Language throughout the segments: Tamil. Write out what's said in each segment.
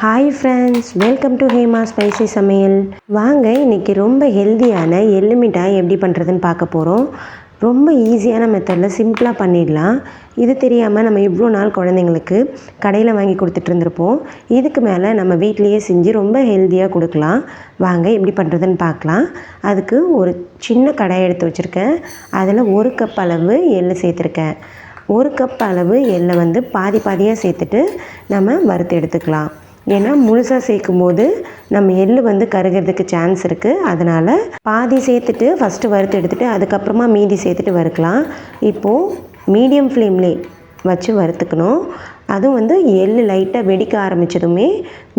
Hi friends welcome to Hema spicy சமையல் வாங்க இன்னைக்கு ரொம்ப ஹெல்தியான எள்ளு மிட்டாய் எப்படி பண்ணுறதுன்னு பார்க்க போகிறோம் ரொம்ப ஈஸியான மெத்தடில் சிம்பிளாக பண்ணிடலாம். இது தெரியாமல் நம்ம இவ்வளோ நாள் குழந்தைங்களுக்கு கடையில் வாங்கி கொடுத்துட்டு இருந்திருப்போம். இதுக்கு மேலே நம்ம வீட்லேயே செஞ்சு ரொம்ப ஹெல்த்தியாக கொடுக்கலாம். வாங்க எப்படி பண்ணுறதுன்னு பார்க்கலாம். அதுக்கு ஒரு சின்ன கடாய் எடுத்து வச்சுருக்கேன். அதில் ஒரு கப் அளவு எள்ளு சேர்த்துருக்கேன். ஒரு கப் அளவு எள்ளை வந்து பாதி பாதியாக சேர்த்துட்டு நம்ம வறுத்து எடுத்துக்கலாம். ஏன்னா முழுசாக சேர்க்கும் போது நம்ம எள்ளு வந்து கருகிறதுக்கு சான்ஸ் இருக்குது அதனால் பாதி சேர்த்துட்டு ஃபஸ்ட்டு வறுத்து எடுத்துகிட்டு அதுக்கப்புறமா மீதி சேர்த்துட்டு வறுக்கலாம். இப்போது மீடியம் ஃப்ளேம்லே வச்சு வறுத்துக்கணும். அதுவும் வந்து எள்ளு லைட்டாக வெடிக்க ஆரம்பித்ததுமே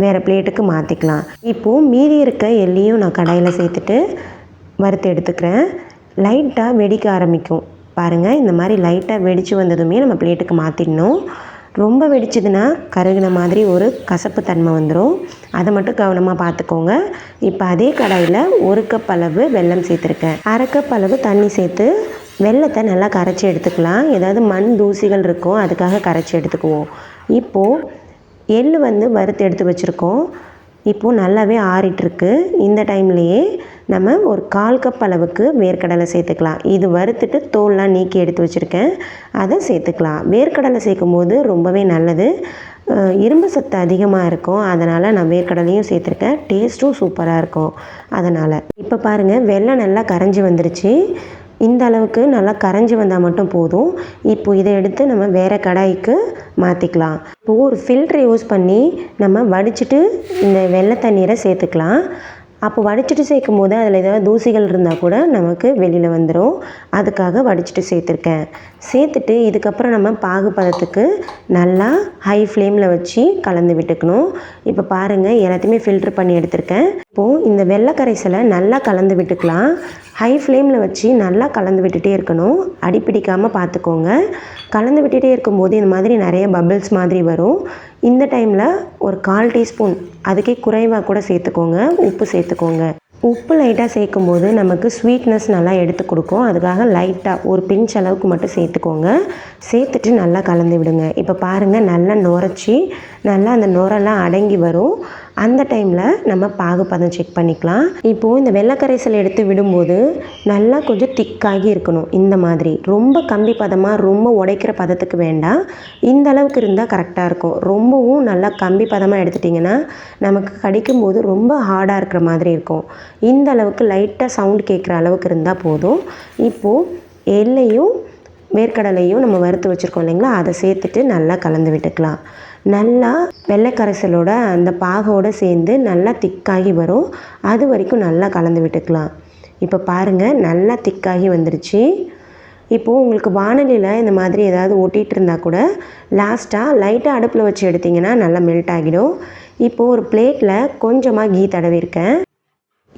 வேறு பிளேட்டுக்கு மாற்றிக்கலாம் இப்போது மீதி இருக்க எள்ளையும் நான் கடையில் சேர்த்துட்டு வறுத்து எடுத்துக்கிறேன். லைட்டாக வெடிக்க ஆரம்பிக்கும். பாருங்கள் இந்த மாதிரி லைட்டாக வெடித்து வந்ததுமே நம்ம பிளேட்டுக்கு மாற்றிடணும் ரொம்ப வெடிச்சதுன்னா கருகின மாதிரி ஒரு கசப்பு தன்மை வந்துடும் அதை மட்டும் கவனமாக பார்த்துக்கோங்க. இப்போ அதே கடாயில் ஒரு கப் அளவு வெல்லம் சேர்த்துருக்கேன். அரை கப் அளவு தண்ணி சேர்த்து வெல்லத்தை நல்லா கரைச்சி எடுத்துக்கலாம். ஏதாவது மண் தூசிகள் இருக்கும் அதுக்காக கரைச்சி எடுத்துக்குவோம். இப்போது எள் வந்து வறுத்து எடுத்து வச்சுருக்கோம். இப்போது நல்லாவே ஆறிட்டுருக்கு. இந்த டைம்லேயே நம்ம ஒரு கால் கப் அளவுக்கு வேர்க்கடலை சேர்த்துக்கலாம். இது வறுத்துட்டு தோல்லாம் நீக்கி எடுத்து வச்சுருக்கேன். அதை சேர்த்துக்கலாம். வேர்க்கடலை சேர்க்கும் போது ரொம்பவே நல்லது. இரும்பு சத்து அதிகமாக இருக்கும். அதனால் நான் வேர்க்கடலையும் சேர்த்துருக்கேன். டேஸ்ட்டும் சூப்பராக இருக்கும் அதனால். இப்போ பாருங்கள் வெள்ளம் நல்லா கரைஞ்சி வந்துருச்சு. இந்த அளவுக்கு நல்லா கரைஞ்சி வந்தால் மட்டும் போதும். இப்போ இதை எடுத்து நம்ம வேறு கடாய்க்கு மாற்றிக்கலாம் இப்போது ஒரு ஃபில்ட்ரு யூஸ் பண்ணி நம்ம வடிச்சிட்டு இந்த வெள்ளை தண்ணீரை சேர்த்துக்கலாம். அப்போ வடிச்சிட்டு சேர்க்கும் போது அதில் ஏதாவது தூசிகள் இருந்தால் கூட நமக்கு வெளியில் வந்துடும் அதுக்காக வடிச்சிட்டு சேர்த்துருக்கேன். சேர்த்துட்டு இதுக்கப்புறம் நம்ம பாகு பதத்துக்கு நல்லா ஹை ஃப்ளேமில் வச்சு கலந்து விட்டுக்கணும். இப்போ பாருங்கள் எல்லாத்தையுமே ஃபில்ட்ரு பண்ணி எடுத்திருக்கேன். இப்போது இந்த வெள்ளை கரைசலை நல்லா கலந்து விட்டுக்கலாம். ஹை ஃப்ளேமில் வச்சு நல்லா கலந்து விட்டுட்டே இருக்கணும். அடிப்பிடிக்காமல் பார்த்துக்கோங்க. கலந்து விட்டுட்டே இருக்கும்போது இந்த மாதிரி நிறைய பபிள்ஸ் மாதிரி வரும். இந்த டைமில் ஒரு கால் டீஸ்பூன் அதுக்கே குறைவாக கூட சேர்த்துக்கோங்க. உப்பு சேர்த்துக்கோங்க. உப்பு லைட்டாக சேர்க்கும்போது நமக்கு ஸ்வீட்னஸ் நல்லா எடுத்து கொடுக்கும். அதுக்காக லைட்டாக ஒரு பிஞ்ச் அளவுக்கு மட்டும் சேர்த்துக்கோங்க. சேர்த்துட்டு நல்லா கலந்து விடுங்க. இப்போ பாருங்கள் நல்லா நுரைச்சி நல்லா அந்த நுரெல்லாம் அடங்கி வரும். அந்த டைமில் நம்ம பாகுபதம் செக் பண்ணிக்கலாம். இப்போது இந்த வெள்ளக்கரைசல் எடுத்து விடும்போது நல்லா கொஞ்சம் திக்காகி இருக்கணும். இந்த மாதிரி. ரொம்ப கம்பி பதமாக ரொம்ப உடைக்கிற பதத்துக்கு வேண்டாம். இந்த அளவுக்கு இருந்தால் கரெக்டாக இருக்கும். ரொம்பவும் நல்லா கம்பி பதமாக எடுத்துட்டிங்கன்னா நமக்கு கடிக்கும்போது ரொம்ப ஹார்டாக இருக்கிற மாதிரி இருக்கும். இந்த அளவுக்கு லைட்டாக சவுண்ட் கேட்குற அளவுக்கு இருந்தால் போதும். இப்போது எல்லையும் வேர்க்கடலையும் நம்ம வறுத்து வச்சுருக்கோம் இல்லைங்களா? அதை சேர்த்துட்டு நல்லா கலந்து விட்டுக்கலாம். நல்லா வெள்ளைக்கரைசலோட அந்த பாகோடு சேர்ந்து நல்லா திக்காகி வரும். அது வரைக்கும் நல்லா கலந்து விட்டுக்கலாம். இப்போ பாருங்கள் நல்லா திக்காகி வந்துருச்சு. இப்போது உங்களுக்கு வானலியில் இந்த மாதிரி ஏதாவது ஒட்டிகிட்டு இருந்தால் கூட லாஸ்ட்டாக லைட்டாக அடுப்பில் வச்சு எடுத்திங்கன்னா நல்லா மெல்ட் ஆகிடும். இப்போது ஒரு பிளேட்டில் கொஞ்சமாக கீ தடவிருக்கேன்.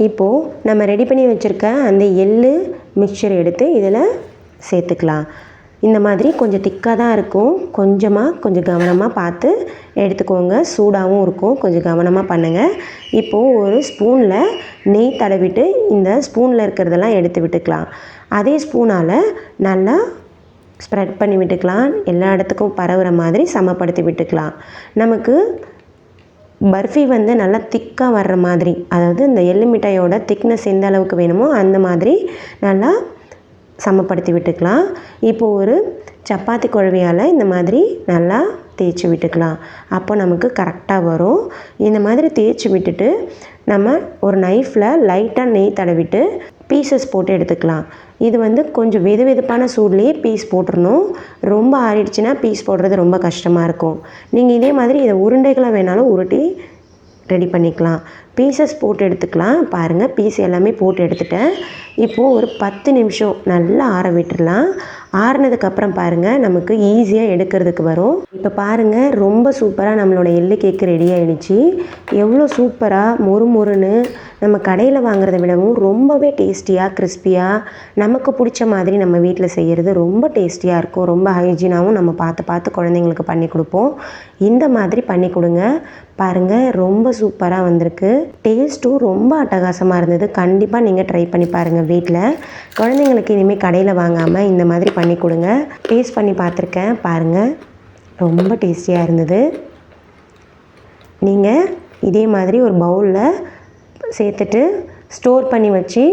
இப்போது நம்ம ரெடி பண்ணி வச்சுருக்க அந்த எள்ளு மிக்சர் எடுத்து இதில் சேர்த்துக்கலாம். இந்த மாதிரி கொஞ்சம் திக்காக தான் இருக்கும். கொஞ்சமாக கொஞ்சம் கவனமாக பார்த்து எடுத்துக்கோங்க. சூடாகவும் இருக்கும். கொஞ்சம் கவனமாக பண்ணுங்கள் இப்போது ஒரு ஸ்பூனில் நெய் தடவிட்டு இந்த ஸ்பூனில் இருக்கிறதெல்லாம் எடுத்து விட்டுக்கலாம். அதே ஸ்பூனால் நல்லா ஸ்ப்ரெட் பண்ணி விட்டுக்கலாம். எல்லா இடத்துக்கும் பரவுற மாதிரி சமப்படுத்தி விட்டுக்கலாம். நமக்கு பர்ஃபி வந்து நல்லா திக்காக வர்ற மாதிரி அதாவது இந்த எள்ளு மிட்டாயோட திக்னஸ் எந்த அளவுக்கு வேணுமோ அந்த மாதிரி நல்லா சமப்படுத்தி விட்டுக்கலாம். இப்போது ஒரு சப்பாத்தி குழவியால் இந்த மாதிரி நல்லா தேய்ச்சி விட்டுக்கலாம். அப்போ நமக்கு கரெக்டாக வரும். இந்த மாதிரி தேய்ச்சி விட்டுட்டு நம்ம ஒரு நைஃப்பில் லைட்டாக நெய் தடவிட்டு பீசஸ் போட்டு எடுத்துக்கலாம். இது வந்து கொஞ்சம் வெது வெதுப்பான சூட்லேயே பீஸ் போட்டுறணும். ரொம்ப ஆறிடுச்சுன்னா பீஸ் போடுறது ரொம்ப கஷ்டமாக இருக்கும். நீங்கள் இதே மாதிரி இதை உருண்டைகளை வேணாலும் உருட்டி ரெடி பண்ணிக்கலாம். பீசஸ் போட்டு எடுத்துக்கலாம். பாருங்கள் பீஸ் எல்லாமே போட்டு எடுத்துட்டேன். இப்போது ஒரு பத்து நிமிஷம் நல்லா ஆற விட்டுடலாம் ஆறுனதுக்கப்புறம் பாருங்கள் நமக்கு ஈஸியாக எடுக்கிறதுக்கு வரும். இப்போ பாருங்கள் ரொம்ப சூப்பராக நம்மளோட எள்ளு கேக்கு ரெடி ஆகிடுச்சு எவ்வளோ சூப்பராக மொறு மொறுன்னு நம்ம கடையில் வாங்குறத விடவும் ரொம்பவே டேஸ்டியாக கிறிஸ்பியாக நமக்கு பிடிச்ச மாதிரி நம்ம வீட்டில் செய்கிறது ரொம்ப டேஸ்டியாக இருக்கும். ரொம்ப ஹைஜீனாகவும் நம்ம பார்த்து பார்த்து குழந்தைங்களுக்கு பண்ணி கொடுப்போம். இந்த மாதிரி பண்ணி கொடுங்க. பாருங்கள் ரொம்ப சூப்பராக வந்திருக்கு. டேஸ்ட்டும் ரொம்ப அட்டகாசமாக இருந்தது. கண்டிப்பாக நீங்கள் ட்ரை பண்ணி பாருங்கள் வீட்டில் குழந்தைங்களுக்கு இனிமேல் கடையில் வாங்காமல் இந்த மாதிரி பண்ணி கொடுங்க. டேஸ்ட் பண்ணி பார்த்துருக்கேன். பாருங்கள் ரொம்ப டேஸ்டியாக இருந்தது. நீங்கள் இதே மாதிரி ஒரு பவுலில் சேர்த்துட்டு ஸ்டோர் பண்ணி வச்சு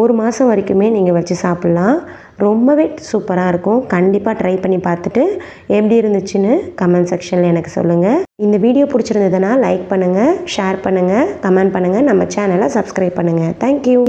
ஒரு மாதம் வரைக்குமே நீங்கள் வச்சு சாப்பிட்லாம். ரொம்பவே சூப்பராக இருக்கும். கண்டிப்பாக ட்ரை பண்ணி பார்த்துட்டு எப்படி இருந்துச்சுன்னு கமெண்ட் செக்ஷனில் எனக்கு சொல்லுங்கள் இந்த வீடியோ பிடிச்சிருந்ததுன்னா லைக் பண்ணுங்கள் ஷேர் பண்ணுங்கள் கமெண்ட் பண்ணுங்கள் நம்ம சேனலை சப்ஸ்கிரைப் பண்ணுங்கள் தேங்க்யூ